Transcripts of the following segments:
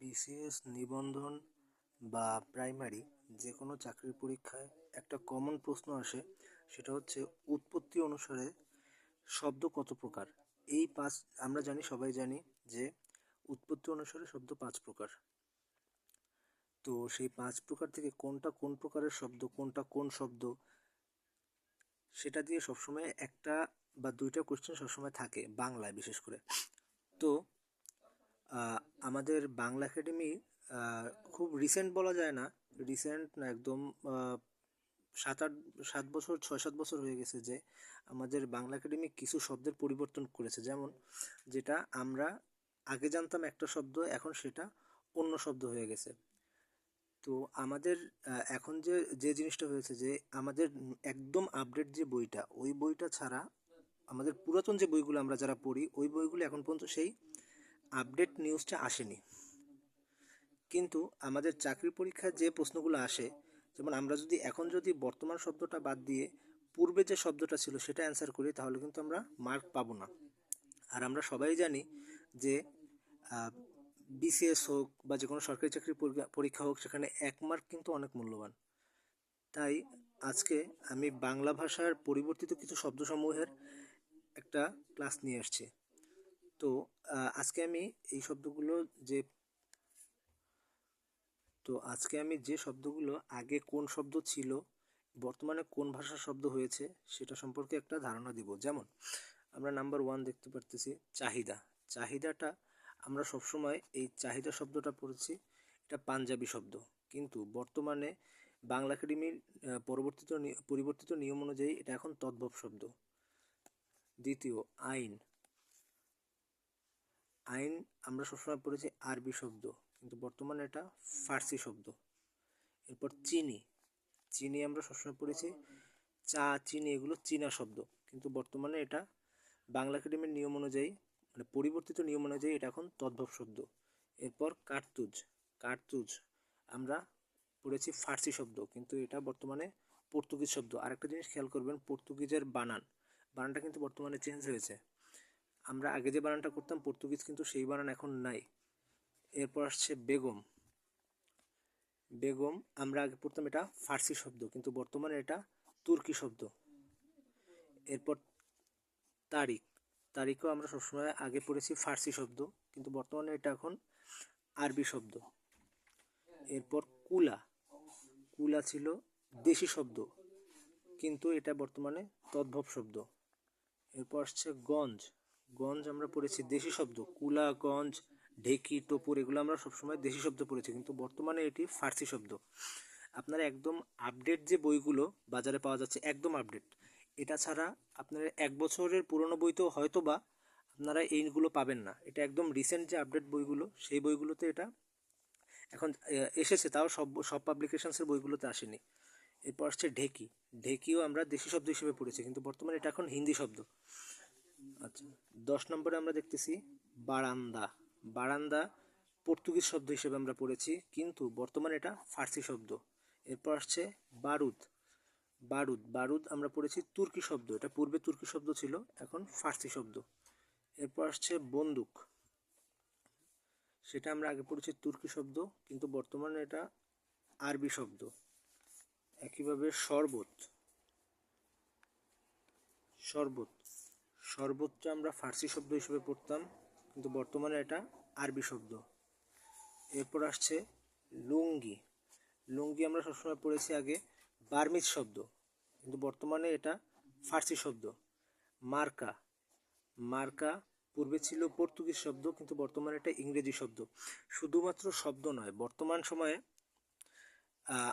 BCS নিবন্ধন বা primary যে কোনো চাকরির পরীক্ষায় একটা কমন প্রশ্ন আসে, সেটা হচ্ছে উৎপত্তি অনুসারে শব্দ কত প্রকার? এই পাঁচ, আমরা জানি, সবাই জানি যে উৎপত্তি অনুসারে শব্দ পাঁচ প্রকার। তো সেই পাঁচ প্রকার থেকে কোনটা কোন প্রকারের শব্দ, কোনটা কোন শব্দ, সেটা দিয়ে সবসময় একটা বা দুইটা কোশ্চেন সবসময় থাকে বাংলায় বিশেষ করে। তো আমাদের বাংলা একাডেমি খুব রিসেন্ট বলা যায় না। রিসেন্ট না, একদম সাত আট, সাত বছর, ছয় সাত বছর হয়ে গেছে যে আমাদের বাংলা একাডেমি কিছু শব্দের পরিবর্তন করেছে। যেমন, যেটা আমরা আগে জানতাম একটা শব্দ, এখন সেটা অন্য শব্দ হয়ে গেছে। তো আমাদের এখন যে যে জিনিসটা হয়েছে যে আমাদের একদম আপডেট যে বইটা, ওই বইটা ছাড়া আমাদের পুরাতন যে বইগুলো আমরা যারা পড়ি, ওই বইগুলো এখন পর্যন্ত সেই আপডেট নিউজটা আসেনি। কিন্তু আমাদের চাকরি পরীক্ষায় যে প্রশ্নগুলো আসে, যেমন আমরা যদি এখন যদি বর্তমান শব্দটা বাদ দিয়ে পূর্বে যে শব্দটা ছিল সেটা অ্যান্সার করি, তাহলে কিন্তু আমরা মার্ক পাবো না। আর আমরা সবাই জানি যে বিসিএস হোক বা যে কোনো সরকারি চাকরির পরীক্ষা- হোক, সেখানে এক মার্ক কিন্তু অনেক মূল্যবান। তাই আজকে আমি বাংলা ভাষার পরিবর্তিত কিছু শব্দসমূহের একটা ক্লাস নিয়ে আসছি। তো আজকে আমি এই শব্দগুলো যে, তো আজকে আমি যে শব্দগুলো আগে কোন শব্দ ছিল, বর্তমানে কোন ভাষার শব্দ হয়েছে, সেটা সম্পর্কে একটা ধারণা দিব। যেমন, আমরা নাম্বার ওয়ান দেখতে পারতেছি, চাহিদা। চাহিদাটা আমরা সবসময় এই চাহিদা শব্দটা পড়েছি, এটা পাঞ্জাবি শব্দ। কিন্তু বর্তমানে বাংলা একাডেমির পরবর্তিত পরিবর্তিত নিয়ম অনুযায়ী এটা এখন তদ্ভব শব্দ। দ্বিতীয়, আইন। আইন আমরা সবসময় পড়েছি আরবি শব্দ, কিন্তু বর্তমানে এটা ফার্সি শব্দ। এরপর চিনি চিনি আমরা সবসময় পড়েছি, চা, চিনি এগুলো চীনা শব্দ, কিন্তু বর্তমানে এটা বাংলা একাডেমির নিয়ম অনুযায়ী মানে পরিবর্তিত নিয়ম অনুযায়ী এটা এখন তদ্ভব শব্দ। এরপর কার্তুজ কার্তুজ আমরা পড়েছি ফার্সি শব্দ, কিন্তু এটা বর্তমানে পর্তুগিজ শব্দ। আরেকটা জিনিস খেয়াল করবেন, পর্তুগিজের বানান, বানানটা কিন্তু বর্তমানে চেঞ্জ হয়েছে। আমরা আগে যে বানানটা করতাম, পর্তুগিজ কিন্তু সেই বানান এখন নাই। এরপর আসছে বেগম। বেগম, আমরা আগে পড়তাম এটা ফার্সি শব্দ, কিন্তু বর্তমানে এটা তুর্কি শব্দ। এরপর তারিখ। তারিখও আমরা সবসময় আগে পড়েছি ফার্সি শব্দ, কিন্তু বর্তমানে এটা এখন আরবি শব্দ। এরপর কুলা। কুলা ছিল দেশি শব্দ, কিন্তু এটা বর্তমানে তদ্ভব শব্দ। এরপর আসছে গঞ্জ। গঞ্জ আমরা পড়েছি, দেশি শব্দ। কুলা, গঞ্জ, ঢেকি, টোপুর, এগুলো আমরা সবসময় দেশি শব্দ পড়েছি, কিন্তু বর্তমানে এটি ফার্সি শব্দ। আপনারা একদম আপডেট যে বইগুলো বাজারে পাওয়া যাচ্ছে, একদম আপডেট এটা ছাড়া আপনারা এক বছরের পুরনো বইতেও হয়তো বা আপনারা এইগুলো পাবেন না। এটা একদম রিসেন্ট যে আপডেট বইগুলো, সেই বইগুলোতে এটা এখন এসেছে, তাও সব সব পাবলিকেশনসের বইগুলোতে আসেনি। এরপর আসছে ঢেকি। ঢেকিও আমরা দেশি শব্দ হিসেবে পড়েছি, কিন্তু বর্তমানে এটা এখন হিন্দি শব্দ। দশ নম্বরে আমরা দেখতেছি বারান্দা। বারান্দা পর্তুগিজ শব্দ হিসেবে আমরা পড়েছি, কিন্তু বর্তমানে এটা ফার্সি শব্দ। এরপর আসছে বারুদ। বারুদ বারুদ আমরা পড়েছি তুর্কি শব্দ। এটা পূর্বে তুর্কি শব্দ ছিল, এখন ফার্সি শব্দ। এরপর আসছে বন্দুক। সেটা আমরা আগে পড়েছি তুর্কি শব্দ, কিন্তু বর্তমানে এটা আরবি শব্দ। একইভাবে শরবত। শরবত। শরবতটা আমরা ফার্সি শব্দ হিসেবে পড়তাম, কিন্তু বর্তমানে এটা আরবি শব্দ। এরপর আসছে লুঙ্গি। লুঙ্গি আমরা সবসময় পড়েছি আগে বার্মিজ শব্দ, কিন্তু বর্তমানে এটা ফার্সি শব্দ, মার্কা। মার্কা পূর্বে ছিল পর্তুগিজ শব্দ, কিন্তু বর্তমানে এটা ইংরেজি শব্দ। শুধুমাত্র শব্দ নয়, বর্তমান সময়ে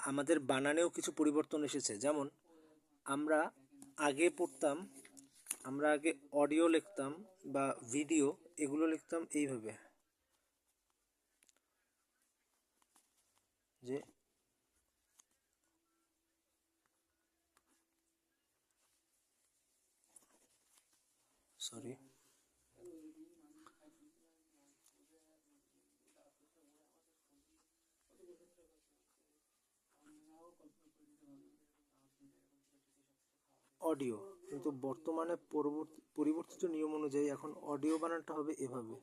আমাদের বানানেও কিছু পরিবর্তন এসেছে। যেমন, আমরা আগে পড়তাম আমরা আগে অডিও লিখতাম বা ভিডিও এগুলো লিখতাম এইভাবে। যে সরি অডিও কিন্তু বর্তমানে পরিবর্তিত নিয়ম অনুযায়ী এখন অডিও বানানটা হবে এভাবে।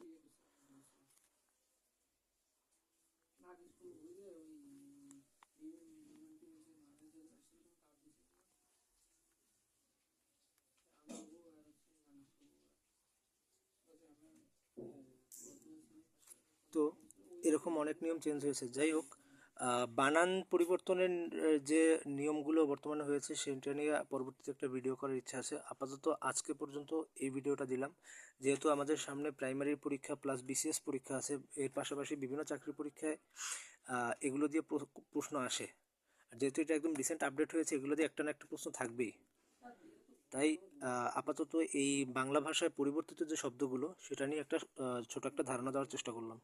তো এরকম অনেক নিয়ম চেঞ্জ হয়েছে। যাই হোক বানান পরিবর্তনের যে নিয়মগুলো বর্তমানে হয়েছে সেটা নিয়ে পরবর্তীতে একটা ভিডিও করার ইচ্ছা আছে। আপাতত আজকে পর্যন্ত এই ভিডিওটা দিলাম। যেহেতু আমাদের সামনে প্রাইমারি পরীক্ষা প্লাস বিসিএস পরীক্ষা আছে, এর পাশাপাশি বিভিন্ন চাকরি পরীক্ষায় এগুলো দিয়ে প্রশ্ন আসে। যেহেতু এটা একদম রিসেন্ট আপডেট হয়েছে, এগুলো দিয়ে একটা না একটা প্রশ্ন থাকবেই। তাই আপাতত এই বাংলা ভাষায় পরিবর্তিত যে শব্দগুলো, সেটা নিয়ে একটা ছোট একটা ধারণা দেওয়ার চেষ্টা করলাম।